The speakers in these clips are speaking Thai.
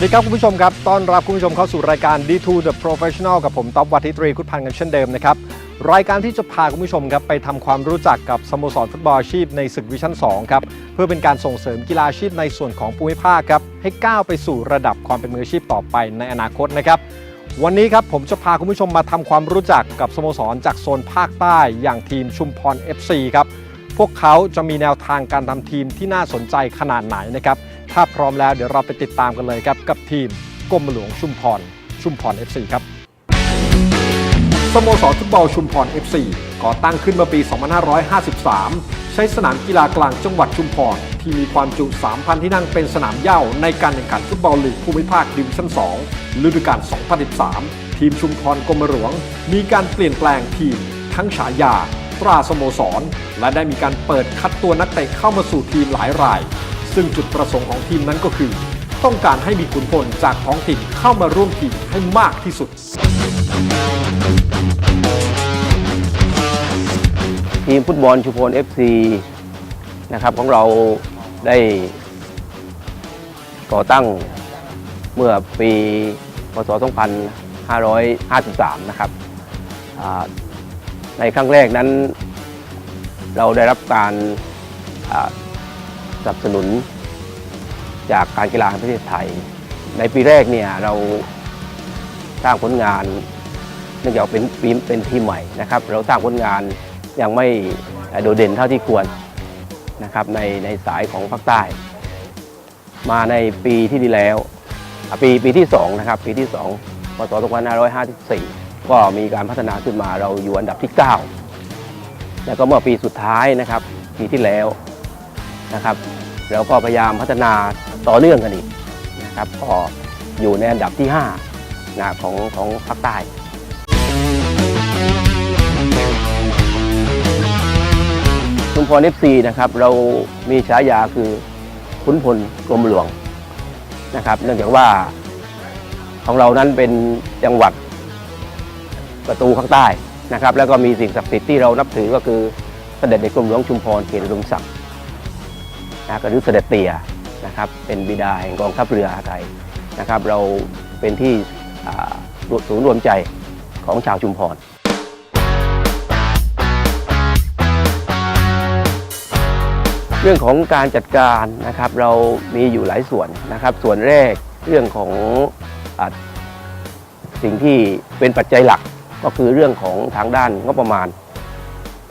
วัสดีครับคุณผู้ชมครับ ต้อนรับคุณผู้ชมเข้าสู่รายการ D2 The Professional กับผมต๊อบวัทิตรีคุดพันธ์กันเช่นเดิมนะครับ รายการที่จะพาคุณผู้ชมครับไปทำความรู้จักกับสโมสรฟุตบอลอาชีพในศึกวิชั่น 2 ครับ เพื่อเป็นการส่งเสริมกีฬาอาชีพในส่วนของภูมิภาคครับ ให้ก้าวไปสู่ระดับความเป็นมืออาชีพต่อไปในอนาคตนะครับ วันนี้ครับผมจะพาคุณผู้ชมมาทำความรู้จักกับสโมสรจากโซนภาคใต้อย่างทีมชุมพร FC ครับ พวกเขาจะมีแนวทางการทำทีมที่น่าสนใจขนาดไหนนะครับ ถ้าพร้อมแล้วเดี๋ยวเราไปติดตามกันเลยครับ กับทีมกรมหลวงชุมพร ชุมพร FC ครับ สโมสรฟุตบอลชุมพร FC ก่อตั้งขึ้นเมื่อปี 2553 ใช้สนามกีฬากลางจังหวัดชุมพร ที่มีความจุ 3,000 ที่นั่งเป็นสนามเหย้าในการแข่งขันฟุตบอลลีกภูมิภาคดิวิชั่น 2 ฤดูกาล 2013 ทีมชุมพรกรมหลวง มีการเปลี่ยนแปลงทีม ทั้งฉายาตราสโมสร และได้มีการเปิดคัดตัวนักเตะเข้ามาสู่ทีมหลายราย ซึ่งจุดประสงค์ของทีมนั้นก็คือ ต้องการให้มีขุนพลจากท้องถิ่นเข้ามาร่วมทีมให้มากที่สุด ทีมฟุตบอลชุมพล FC นะครับของเราได้ก่อตั้งเมื่อปีพศ 2553 นะครับ ในครั้งแรกนั้น เราได้รับการ สนับสนุนจากการกีฬาแห่งประเทศไทย ในปีแรกเนี่ยเราสร้างผลงานเนื่องจากเป็นปีเป็นทีมใหม่นะครับ เราสร้างผลงานยังไม่โดดเด่นเท่าที่ควรนะครับในในสายของภาคใต้ มาในปีที่ดีแล้ว ปีปีที่2นะครับปีที่2พศ2554 ก็มีการพัฒนาขึ้นมาเราอยู่อันดับที่ 9 แล้วก็เมื่อปีสุดท้ายนะครับปีที่แล้ว นะครับเราก็พยายามพัฒนาต่อเนื่องกันอีกนะครับ ก็อยู่ในอันดับที่5นะของของภาคใต้ชุมพร FC นะครับเรามีฉายาคือขุนพลกรมหลวงนะครับ เนื่องจากว่าของเรานั้นเป็นจังหวัดประตูข้างใต้นะครับ แล้วก็มีสิ่งศักดิ์สิทธิ์ที่เรานับถือก็คือเสด็จในกรมหลวงชุมพรเขตอุดมศักดิ์ นะก็หรือเสด็จเตี่ยนะครับเป็นบิดาแห่งกองทัพเรือไทยนะครับเราเป็นที่ศูนย์รวมใจของชาวชุมพรเรื่องของการจัดการนะครับเรามีอยู่หลายส่วนนะครับ ส่วนแรกเรื่องของอสิ่งที่เป็นปัจจัยหลักก็คือเรื่องของทางด้านงบประมาณ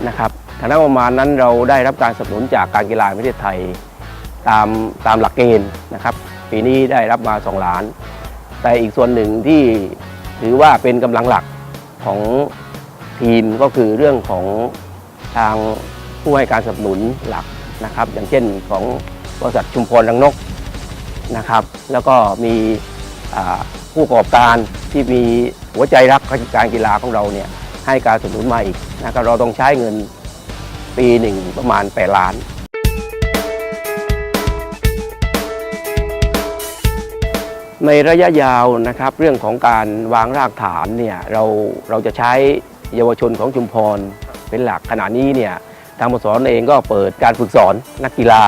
นะครับ ทางด้านประมาณนั้นเราได้รับการสนับสนุนจากการกีฬาประเทศไทยตามตามหลักเกณฑ์นะครับ ปีนี้ได้รับมา 2 ล้าน แต่อีกส่วนหนึ่งที่ถือว่าเป็นกำลังหลักของทีมก็คือเรื่องของทางผู้ให้การสนับสนุนหลักนะครับ อย่างเช่นของบริษัทชุมพรรังนกนะครับ แล้วก็มีผู้ประกอบการที่มีหัวใจรักการกีฬาของเราเนี่ยให้การสนับสนุนมาอีกนะครับเราต้องใช้เงิน ปีหนึ่งประมาณ8ล้าน ในระยะยาวนะครับ เรื่องของการวางรากฐานเนี่ยเราเราจะใช้เยาวชนของชุมพรเป็นหลักขณะนี้เนี่ยทางมสรเองก็เปิดการฝึกสอนนักกีฬา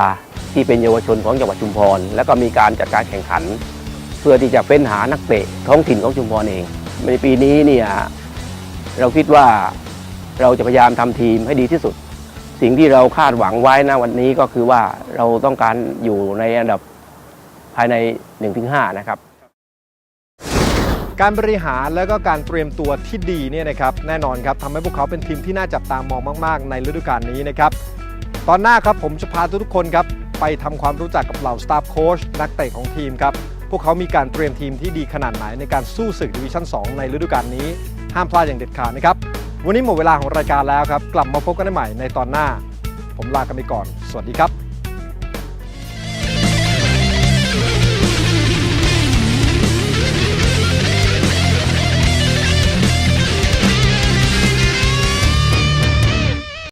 ที่เป็นเยาวชนของจังหวัดชุมพร แล้วก็มีการจัดการแข่งขัน เพื่อที่จะเป็นหานักเตะท้องถิ่นของชุมพรเอง ในปีนี้เนี่ยเราคิดว่าเราจะพยายามทำทีมให้ดีที่สุด สิ่งที่เราคาดหวังไว้นะวันนี้ก็คือว่าเราต้องการอยู่ในอันดับภายใน 1-5 นะครับ การบริหารและก็การเตรียมตัวที่ดีเนี่ยนะครับแน่นอนครับทำให้พวกเขาเป็นทีมที่น่าจับตามองมาก ๆ ในฤดูกาลนี้นะครับ ตอนหน้าครับผมจะพาทุกคนครับไปทำความรู้จักกับเหล่าสตาฟโค้ชนักเตะของทีมครับ พวกเขามีการเตรียมทีมที่ดีขนาดไหนในการสู้ศึกดิวิชั่น 2 ในฤดูกาลนี้ ห้ามพลาดอย่างเด็ดขาดนะครับ วันนี้หมดเวลาของรายการแล้วครับ กลับมาพบกันได้ใหม่ในตอนหน้า ผมลากันไปก่อน สวัสดีครับ